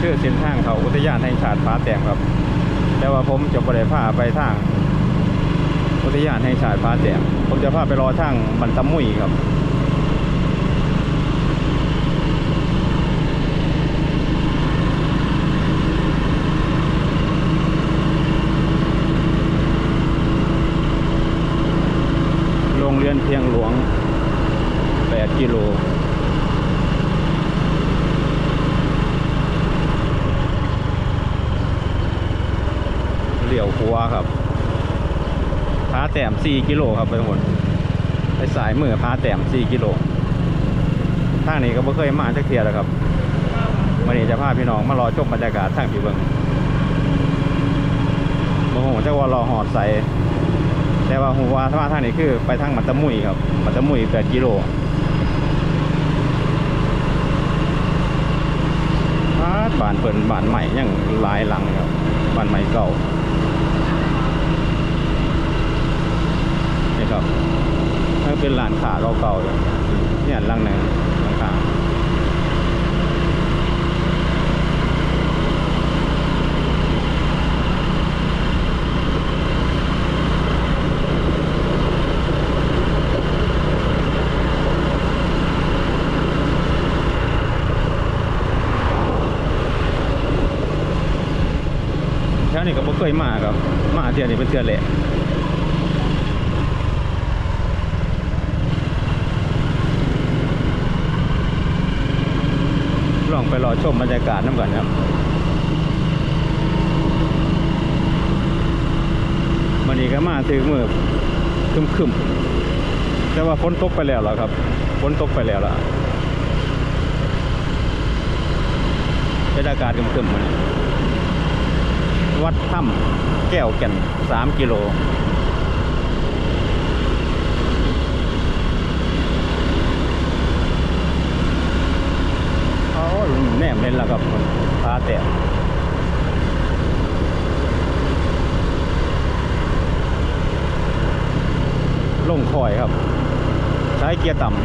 คือเส้นทางเขาอุทยานแห่งชาติผาแต้มครับ แต่ว่าผมจะบ่ได้พาไปทางอุทยานแห่งชาติผาแต้มผมจะพาไปรอทางบันตะมุยครับโรงเรียนเพียงหลวง 8 กิโล เลี้ยวครับพาแต้ม4กิโลครับไปหมดไปสายมือพาแต้ม4กิโลทางนี้ก็ไม่เคยมาจักเทียแล้วครับวันนี้จะพาพี่น้องมารอชมบรรยากาศทางพี่เบิงโอ้โหจักว่ารอหอดใส่แต่ว่าหัวาถ้าทางนี้คือไปทางมัตตะมุยครับ มัตตะมุย8กิโลบ้านบ้านเปิ่นบ้านใหม่ยังหลายหลังครับบ้านใหม่เก่า นี่ ครับนั่นเป็นร้านขาเก่าๆเลยเนี่ยลังหนึ่งหลังขาแถวนี้ก็บ่เคยมาครับ มาเที่ยวนี้เป็นเที่ยวแรกล องไปรอชมบรรยากาศน้ำกันครับ วันนี้ก็มาถึงมือคึมคึมแต่ว่าฝนตกไปแล้วหรอครับฝนตกไปแล้วล่ะบรรยากาศคึมคึมมันวัดถ้ำแก้วแก่นสามกิโล เขา แนมเล่นแล้วกับพาแต่ลงคอยครับ ใช้เกียร์ต่ำ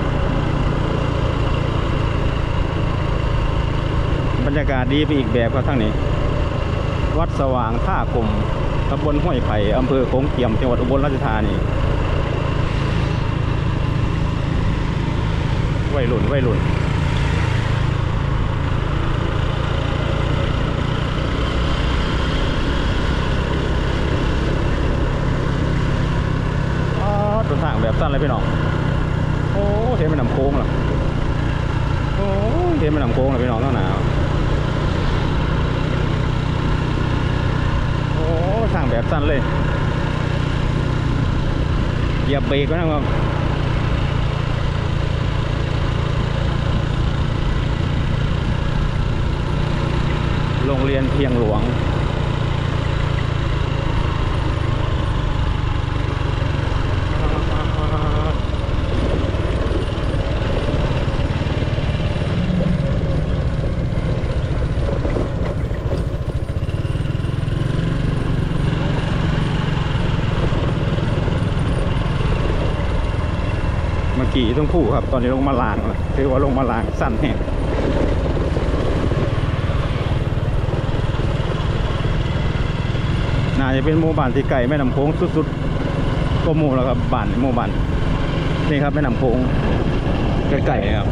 บรรยากาศดีไปอีกแบบครับทั้งนี้ วัดสว่างท่ากลมตำบลห้วยไผ่อำเภอโขงเกียมจังหวัดอุบลราชธานีวัยรุ่นวัยรุ่น อ๋อตัวทาง แบบสั้นเลยพี่น้องโอ้เห็นเป็นน้ำโค้งเหรอโอ้เห็นเป็นน้ำโค้งเหรอพี่น้องต้องหนาวโอ้ทางแบบสั้นเลยเหยียบเบรกไว้นะครับโรงเรียนเพียงหลวง สองคู่ครับ ตอนนี้ลงมาลางแล้วคือว่าลงมาลางสั้นแห้งน่าจะเป็นหมู่บ้านที่ไก่แม่น้ำโค้งสุดๆก็หมู่แล้วครับบ้านหมู่บ้านนี่ครับแม่น้ำโค้งใกล้ๆครับ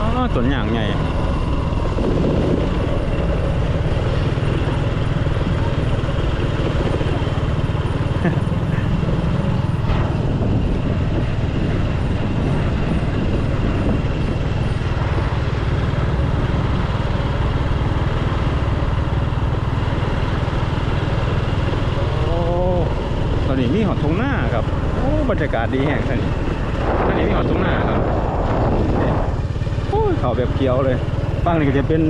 อ๋อต้นอย่างใหญ่ โอ้ตอนนี้มีหอดทงหน้าครับ โอ้บ รยากาศดีแห่งท่านี้ท่านี้มีหอดทงหน้าครับนี่โอ้ยเขาแบบเขียวเลยฝั่งนี้ก็จะเป็น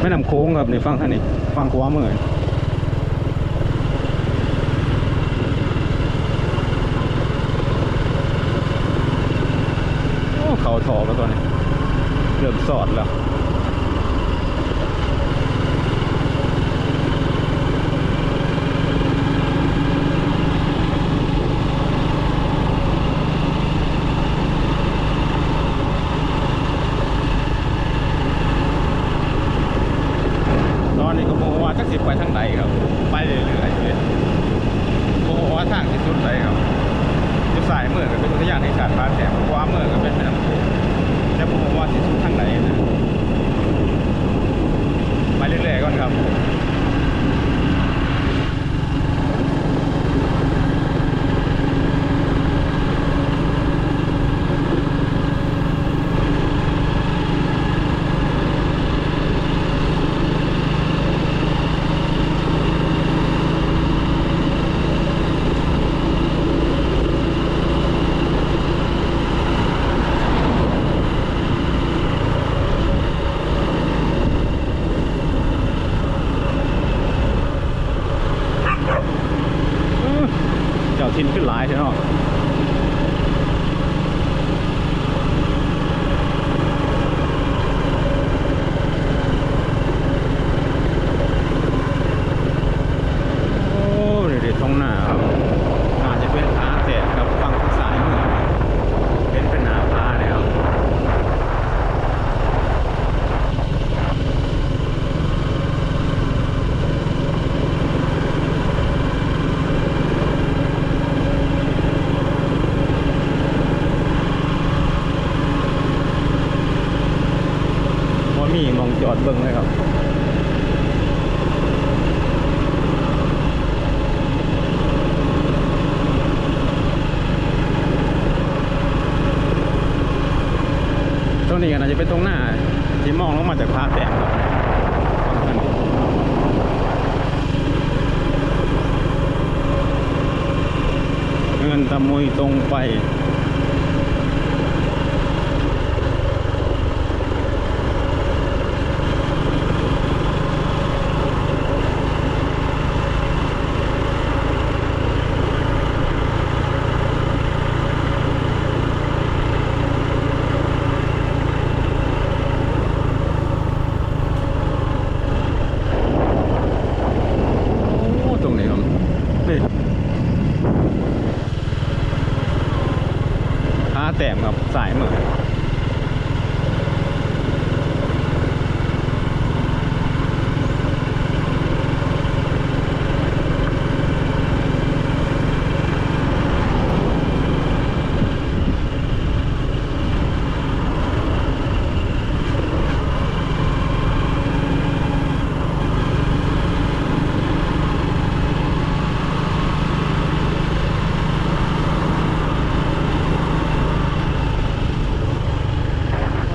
แม่น้ำโค้งครับในี่ฝั่งท่านี้ฝั่งขวามือเขาถอแล้วตัวนี้เริ่มสอดแล้ว อนนี้ก็โมว่าจักสิไปทางไหนครับ ไปเรื่อยๆเลยโมว่าทางที่สุดไหนครับจะสายเมื่องก็เป็นอุทยานแห่งชาติพาแถมขวาเมื่องก็เป็นแม่น้ำโขงแต่โมว่าที่สุดทางไหนนะไปเรื่อยๆก่อนครับ เจ้าทินขึ้นหลายใช่ไหมเนาะโอ้เดี๋ยวๆท้องหน้าครับอาจจะเป็นขาแตกครับฟังทางซ้ายมือเป็นเป็นหนาพาเลยครับ ว่ามีหมองจอดเบิ่งเลยครับ ต รงนี้กัน่าจะเป็นตรงหน้า ที่มองลงมาจากพาแตกครับฝั่งทางนี้เงินตะมุยตรงไป โอ้ ตรงนี้ครับนี่พาแต้มครับ สายมือ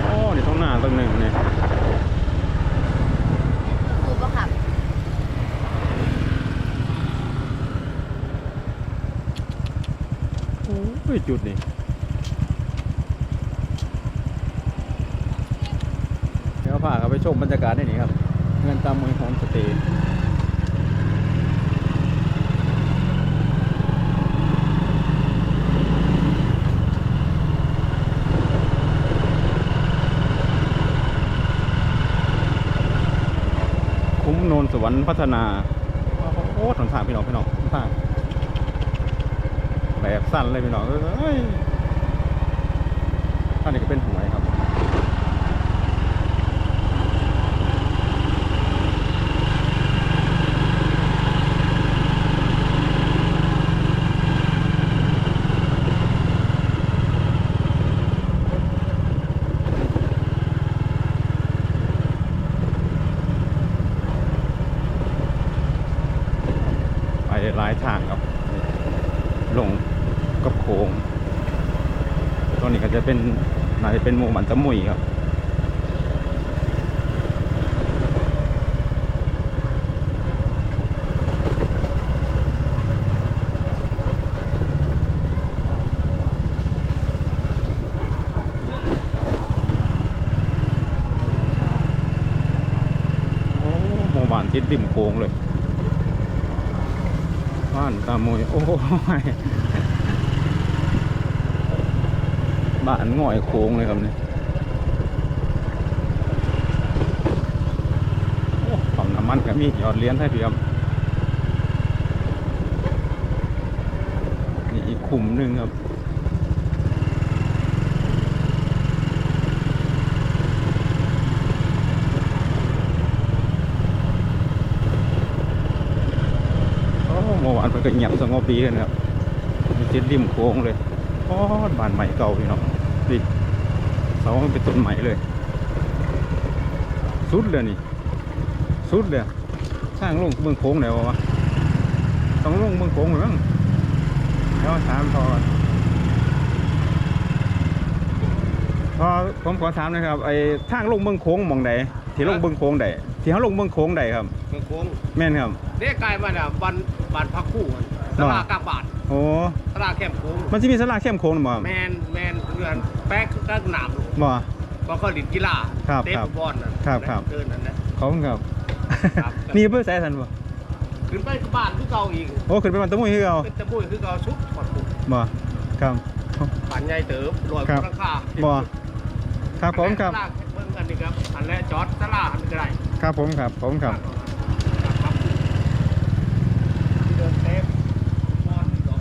โอ้ นี่ท้องหน้าตรงหนึ่งเนี่ย คือปะค่ะ โอ้ย จุดนี่เดี๋ยวพาเขาไปชมบรรยากาศได้นี่ครับ เงินตามมือของสเตย์คุ้มโนนสวรรค์พัฒนา โอ้ถนนทางพี่น้องพี่น้องทาง แบบสั้นเลยพี่น้องเอ้ยท่านนี้ก็เป็นหวยครับ ไปหลายทางครับ ลงกับโค้ง ตรงนี้ก็จะเป็นน่าจะเป็นหมู่บ้านตะมุยครับโอ้หมู่บ้านติดริมโค้งเลยบ้านตามวยโอ้ย บ้านง่อยโค้งเลยครับเนี่ยปั๊มน้ำมันก็มีหยอดเหรียญให้เพี่ครับนี่อีกขุมหนึ่งครับโอ้เมื่อวานมันก็เงียบสงบดีกันครับมันติดริมโค้งเลย โอ้บ้านใหม่เก่าพี่น้องดิเสามันเป็นต้นใหม่เลย สุดเลยนี่ สุดเลยสร้างลงเมืองโค้งไหนวะวะต้องลงเมืองโค้งหรือมั้งแล้วถามพอก่อนพอผมขอถามหนะครับไอ้ทางลงเมืองโค้งหมองใดที่ลงเมืองโค้งใดที่เขาลงเมืองโค้งใดครับเมืองโค้งแม่นครับเรียกกลายมาเนี่ยวันวันพักคู่ กันตลาดกาบาทโอ้ตลาดแคมป์โค้งมันจะมีสลากเข้มโค้งหรือเปล่าแมนแมนเรือนแป๊กก็หนามลูกบ่ ก็ก็ลินกีฬาครับเตะครับฟุตบอลนะครับครับ เดินนั่นนะ ขอบคุณครับครับ นี่เพื่อใส่ทันบ่ขึ้นไปบ้านคือเก่าอีกโอ้ขึ้นไปมันตะมุยคือเอาเป็นตะบุยคือเก่าชุดถอดปุ๊บบ่ครับ ผ่านใหญ่เติบลอยครับราคาบ่ครับผมครับตลาดเบิ่งกันนี่ครับอันแรกจอดตลาดอันก็ได้ครับผมครับผมครับครับที่เดินเตะบอลนี่ก็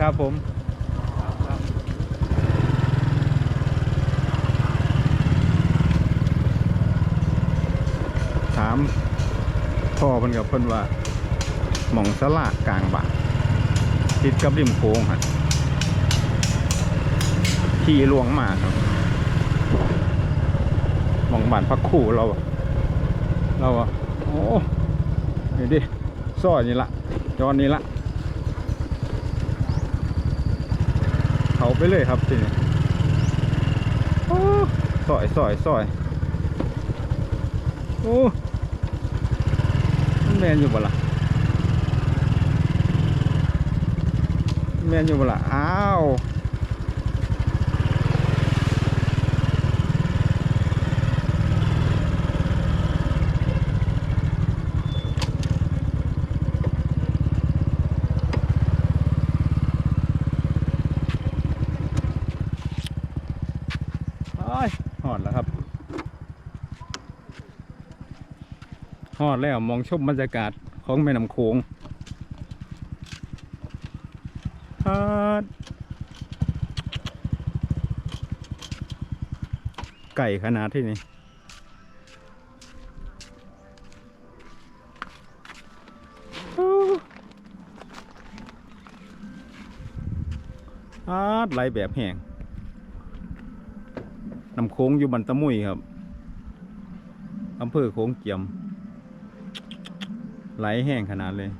ครับผมถามพ่อเพิ่นกับเพิ่นว่าหม่องสลากกลางบ้านติดกับริมโค้งฮะขี่ลวงมาครับหม่องบ้านพักคู่เราอะเราอะโอ้นี่ดิซ้อนี่ละจอนี่ละ เขาไปเลยครับทีนี้โอ้ซอยสอยสอยโอ้แมนอยู่บ่ล่ะแมนอยู่บ่ล่ะอ้าวอ้าย หอดแล้วครับหอดแล้วมองชมบรรยากาศของแม่น้ำโขงฮอดไก่ขนาดที่นี่โอ้อาดไหลแบบแห้ง น้ำโค้งอยู่บันตะมุยครับอำเภอโค้งเกียม ไหลแห้งขนาดเลย